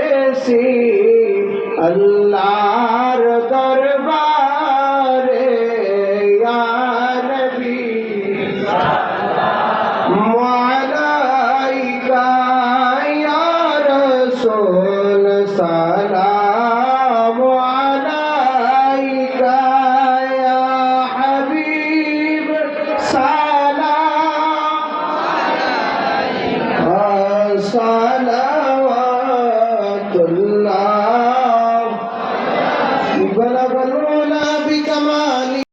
যাইতেছি আল্লাহর দরবারে নবী মালাইকা ইয়া রাসূল সালাম সালাম الله بلغ العلا بكماله